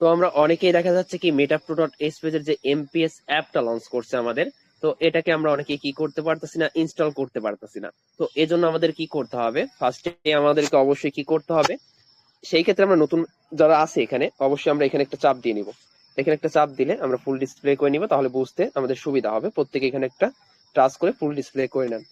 তো আমরা অনেকেই দেখা যাচ্ছে কি মেটাপ্রো ডট এর যে এমপিএস অ্যাপটা লঞ্চ করছে আমাদের, তো এটাকে আমরা অনেকে কি করতে পারতেছি না ইনস্টল করতে পারতেছি না। তো এজন্য আমাদের কি করতে হবে? ফার্স্টে আমাদেরকে অবশ্যই কি করতে হবে? সেই ক্ষেত্রে আমরা নতুন যারা আছে এখানে, অবশ্যই আমরা এখানে একটা চাপ দিয়ে নিব। এখানে একটা চাপ দিলে আমরা ফুল ডিসপ্লে করে নিব, তাহলে বুঝতে আমাদের সুবিধা হবে। প্রত্যেকে এখানে একটা টাচ করে ফুল ডিসপ্লে করে নেন।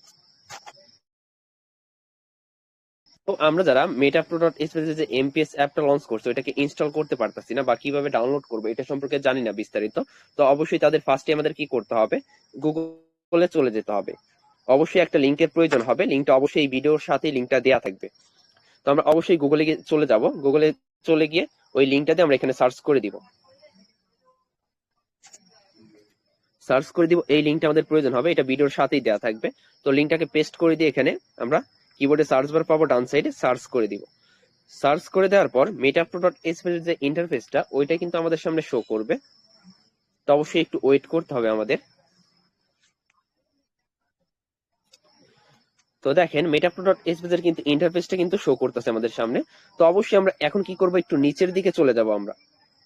আমরা যারা মেটাপ্রো ডট যে এমপিএস অ্যাপটা লঞ্চ করছে ওটাকে ইনস্টল করতে পারতাছি না বা কীভাবে ডাউনলোড করব এটা সম্পর্কে জানি না বিস্তারিত। তো অবশ্যই তাদের ফার্স্টে আমাদের কি করতে হবে? গুগলে চলে যেতে হবে। অবশ্যই একটা লিঙ্কের প্রয়োজন হবে। লিঙ্কটা অবশ্যই এই ভিডিওর সাথে লিঙ্কটা দেওয়া থাকবে। তো আমরা অবশ্যই গুগলে গিয়ে চলে যাব। গুগলে চলে গিয়ে ওই লিঙ্কটাতে আমরা এখানে সার্চ করে দিব। সার্চ করে দিব। এই লিঙ্কটা আমাদের প্রয়োজন হবে। এটা ভিডিওর সাথেই দেওয়া থাকবে। তো লিঙ্কটাকে পেস্ট করে দিয়ে এখানে আমরা কিবোর্ডে সার্চ বার পাবো ডান সাইডে সার্চ করে দিব। সার্চ করে দেওয়ার পর মেটাপ্রো ডট এসপিএস যে ইন্টারফেসটা ওইটা কিন্তু আমাদের সামনে শো করবে। তো অবশ্যই একটু ওয়েট করতে হবে আমাদের। তো দেখেন মেটাপ্রো ডট এসপিএস কিন্তু ইন্টারফেসটা কিন্তু শো করতেছে আমাদের সামনে। তো অবশ্যই আমরা এখন কি করব, একটু নিচের দিকে চলে যাব আমরা।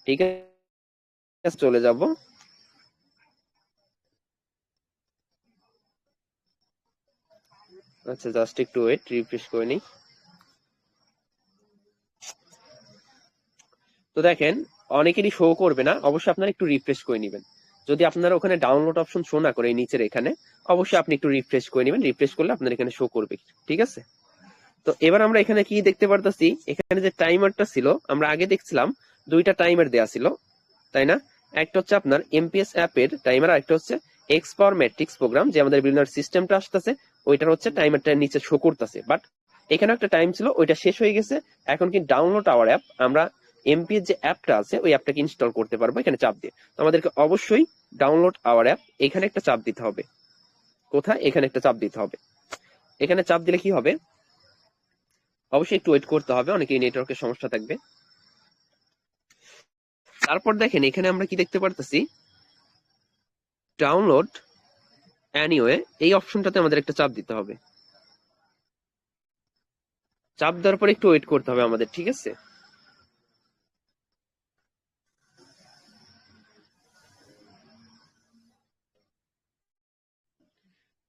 ঠিক আছে? চলে যাব। আচ্ছা জাস্ট একটু ওয়েট রিফ্রেশ করে নিই। তো দেখেন, অনেকেরই শো করবে না, অবশ্যই আপনারা একটু রিফ্রেশ করে নেবেন। যদি আপনারা ওখানে ডাউনলোড অপশন শো না করে নিচের এখানে, অবশ্যই আপনি একটু রিফ্রেশ করে নেবেন রিফ্রেশ করলে আপনার এখানে শো করবে, ঠিক আছে? তো এবার আমরা এখানে কি দেখতে পারতেছি? এখানে যে টাইমারটা ছিল, আমরা আগে দেখছিলাম, দুইটা টাইমার দেয়া ছিল, তাই না? একটা হচ্ছে আপনার এমপিএস অ্যাপের টাইমার আর একটা হচ্ছে এক্স পাওয়ার ম্যাট্রিক্স প্রোগ্রাম যে আমাদের বিভিন্ন সিস্টেমটা আসতেছে ওইটার হচ্ছে টাইমারটা নিচে শো করতেছে। বাট এখানে একটা টাইম ছিল, ওইটা শেষ হয়ে গেছে। এখন কি ডাউনলোড আওয়ার অ্যাপ আমরা এমপি যে অ্যাপটা আছে, ওই অ্যাপটাকে ইনস্টল করতে পারব এখানে চাপ দিয়ে। আমাদেরকে অবশ্যই ডাউনলোড আওয়ার অ্যাপ এখানে একটা চাপ দিতে হবে। কোথায়? এখানে একটা চাপ দিতে হবে। এখানে চাপ দিলে কি হবে? অবশ্যই একটু ওয়েট করতে হবে, অনেকেই নেটওয়ার্কের সমস্যা থাকবে। তারপর দেখেন, এখানে আমরা কি দেখতে পারতেছি? ডাউনলোড অ্যানিওয়ে এই অপশনটাতে আমাদের একটা চাপ দিতে হবে। চাপ দেওয়ার পরে একটু ওয়েট করতে হবে আমাদের, ঠিক আছে?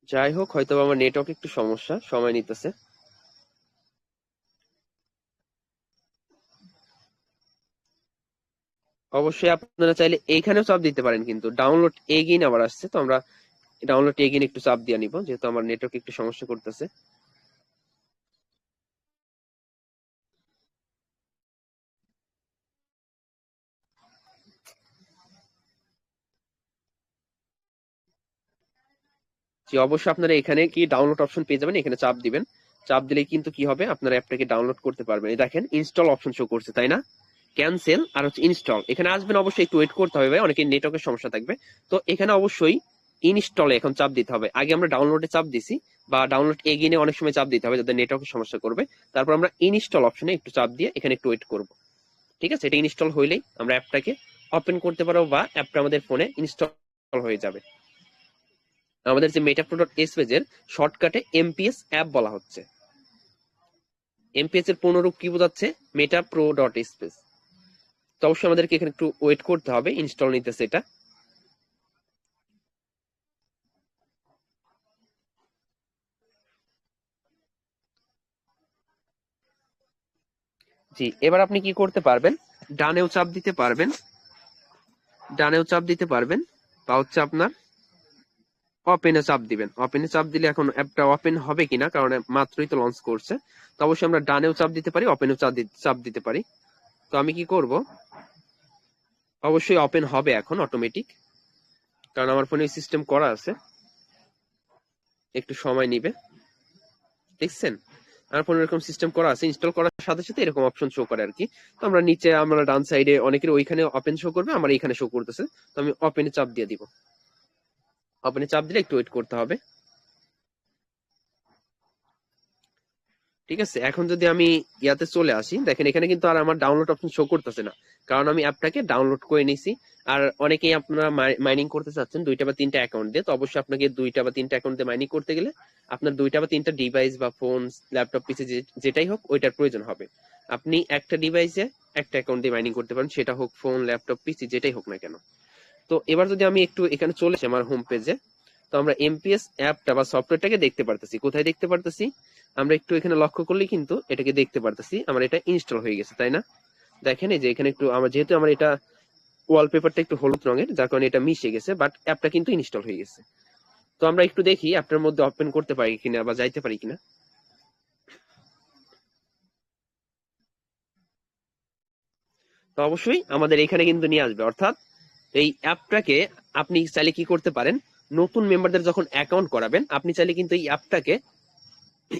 যাই হোক, হয়তো আমার নেটওয়ার্ক একটু সমস্যা, সময় নিতেছে। অবশ্যই আপনারা চাইলে এইখানেও চাপ দিতে পারেন কিন্তু ডাউনলোড এগিন আবার আসছে, তো আমরা ডাউনলোড এগিন একটু চাপ দিয়ে নিব, যেহেতু আমার নেটওয়ার্ক একটু সমস্যা করতেছে। জি, অবশ্যই আপনারা এখানে কি ডাউনলোড অপশন পেয়ে যাবেন, এখানে চাপ দিবেন। চাপ দিলে কিন্তু কি হবে? আপনারা অ্যাপটাকে ডাউনলোড করতে পারবেন। দেখেন ইনস্টল অপশন শো করছে, তাই না? ক্যান্সেল আর হচ্ছে ইনস্টল এখানে আসবেন, অবশ্যই একটু ওয়েট করতে হবে ভাই, অনেকের নেটওয়ার্কের সমস্যা থাকবে। তো এখানে অবশ্যই ইনস্টলে এখন চাপ দিতে হবে। আগে আমরা ডাউনলোডে চাপ দিছি বা ডাউনলোড এগিয়ে অনেক সময় চাপ দিতে হবে যাদের নেটওয়ার্কের সমস্যা করবে। তারপর আমরা ইনস্টল অপশনে একটু চাপ দিয়ে এখানে একটু ওয়েট করব। ঠিক আছে? এটা ইনস্টল হইলেই আমরা অ্যাপটাকে ওপেন করতে পারব বা অ্যাপটা আমাদের ফোনে ইনস্টল হয়ে যাবে। আমাদের যে মেটাপ্রো ডট এস পেজের শর্টকাটে এমপিএস অ্যাপ বলা হচ্ছে। এমপিএস এর পূর্ণরূপ কি বোঝাচ্ছে? মেটাপ্রো ডট স্পেস তো অবশ্যই আমাদেরকে এখানে একটু ওয়েট করতে হবে। ইনস্টল নিতেছে এটা। জি, এবার আপনি কি করতে পারবেন? ডানেও চাপ দিতে পারবেন। ডানেও চাপ দিতে পারবেন। বা হচ্ছে আপনার ওপেনে চাপ দিবেন। ওপেনে চাপ দিলে এখন অ্যাপটা ওপেন হবে কিনা, কারণ মাত্রই তো লঞ্চ করছে। তো অবশ্যই আমরা ডানেও চাপ দিতে পারি ওপেনেও চাপ দিতে পারি। তো আমি কি করব? অবশ্যই ওপেন হবে এখন অটোমেটিক কারণ আমার ফোনে সিস্টেম করা আছে। একটু সময় নিবে। দেখছেন? আমার ফোনে এরকম সিস্টেম করা আছে ইনস্টল করার সাথে সাথে এরকম অপশন শো করে আর কি তো আমরা নিচে, আমরা ডান সাইডে অনেকের ওইখানে ওপেন শো করবে, আমার এখানে শো করতেছে। তো আমি ওপেনে চাপ দিয়ে দিব। ওপেনে চাপ দিলে একটু ওয়েট করতে হবে। ঠিক আছে? এখন যদি আমি ইয়াতে চলে আসি, দেখেন এখানে কিন্তু আর আমার ডাউনলোড অপশন শো করতেছে না। কারণ আমি অ্যাপটাকে ডাউনলোড করে নিছি। আর অনেকেই আপনারা মাইনিং করতে চাচ্ছেন দুইটা বা তিনটা অ্যাকাউন্ট দিয়ে। তো অবশ্যই আপনাকে দুইটা বা তিনটা অ্যাকাউন্ট দিয়ে মাইনিং করতে গেলে আপনার দুইটা বা তিনটা ডিভাইস বা ফোন ল্যাপটপ পিসি যেটাই হোক, ওইটার প্রয়োজন হবে। আপনি একটা ডিভাইসে একটা অ্যাকাউন্ট দিয়ে মাইনিং করতে পারেন। সেটা হোক ফোন ল্যাপটপ পিসি যেটাই হোক না কেন। তো এবার যদি আমি একটু এখানে চলে আসি আমার হোম পেজে তো আমরা এমপিএস অ্যাপটা বা সফটওয়্যারটাকে দেখতে পারতেছি। কোথায় দেখতে পারতেছি? আমরা একটু এখানে লক্ষ্য করলে কিন্তু এটাকে দেখতে পারতেছি। আমার এটা ইনস্টল হয়ে গেছে, তাই না? দেখেন এই যে এখানে একটু আমার, যেহেতু আমার এটা ওয়ালপেপারটা একটু হলুদ রঙের, যার কারণে এটা মিশে গেছে বাট অ্যাপটা কিন্তু ইনস্টল হয়ে গেছে। তো আমরা একটু দেখি অ্যাপটার মধ্যে ওপেন করতে পারি কিনা বা যাইতে পারি কিনা। তো অবশ্যই আমাদের এখানে কিন্তু নিয়ে আসবে। অর্থাৎ এই অ্যাপটাকে আপনি চাইলে কি করতে পারেন, নতুন মেম্বারদের যখন অ্যাকাউন্ট করাবেন, আপনি চাইলে কিন্তু এই অ্যাপটাকে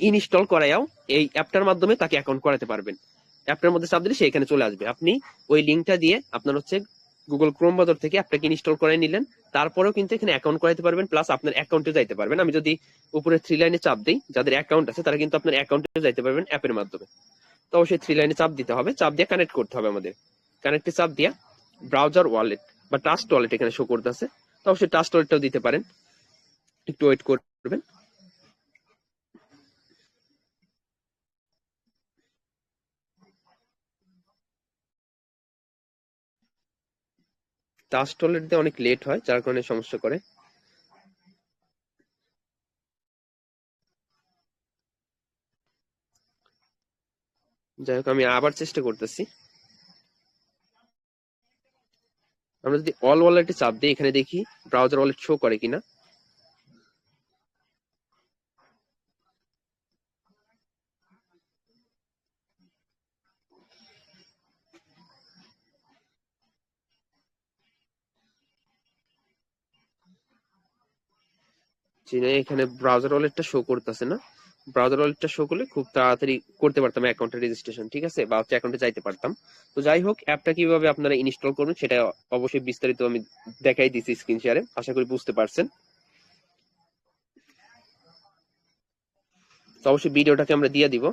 ইনস্টল করাইয়াও এই অ্যাপটার মাধ্যমে তাকে অ্যাকাউন্ট করাতে পারবেন। অ্যাপটার মধ্যে চাপ দিলে সে এখানে চলে আসবে। আপনি ওই লিঙ্কটা দিয়ে আপনার হচ্ছে গুগল ক্রোম বাজার থেকে অ্যাপটাকে ইনস্টল করে নিলেন। তারপরেও কিন্তু এখানে অ্যাকাউন্ট করাতে পারবেন প্লাস আপনার অ্যাকাউন্টে যাইতে পারবেন। আমি যদি উপরে থ্রি লাইনে চাপ দিই, যাদের অ্যাকাউন্ট আছে তারা কিন্তু আপনার অ্যাকাউন্টে যাইতে পারবেন অ্যাপের মাধ্যমে। তো অবশ্যই থ্রি লাইনে চাপ দিতে হবে। চাপ দিয়ে কানেক্ট করতে হবে আমাদের। কানেক্টে চাপ দিয়া ব্রাউজার ওয়ালেট বা টাস্ট ওয়ালেট এখানে শো করতেছে তো অবশ্যই টাস্ট ওয়ালেটটাও দিতে পারেন। একটু ওয়েট করবেন। টাস্ট ওয়ালেট দিয়ে অনেক লেট হয়, যার কারণে সমস্যা করে। যাই হোক, আমি আবার চেষ্টা করতেছি। আমরা যদি অল ওয়ালেটে চাপ দিই, এখানে দেখি ব্রাউজার ওয়ালেট শো করে কিনা। চীনে এখানে ব্রাউজার ওয়ালেটটা শো করতেছে না। ব্রাউজার ওয়ালেটটা শো করলে খুব তাড়াতাড়ি করতে পারতাম রেজিস্ট্রেশন ঠিক আছে? বা হচ্ছে অ্যাকাউন্টে যাইতে পারতাম। তো যাই হোক অ্যাপটা কীভাবে আপনারা ইনস্টল করবেন সেটা অবশ্যই বিস্তারিত আমি দেখাই দিছি স্ক্রিন শেয়ারে আশা করি বুঝতে পারছেন। তো অবশ্যই ভিডিওটাকে আমরা দিয়ে দিব।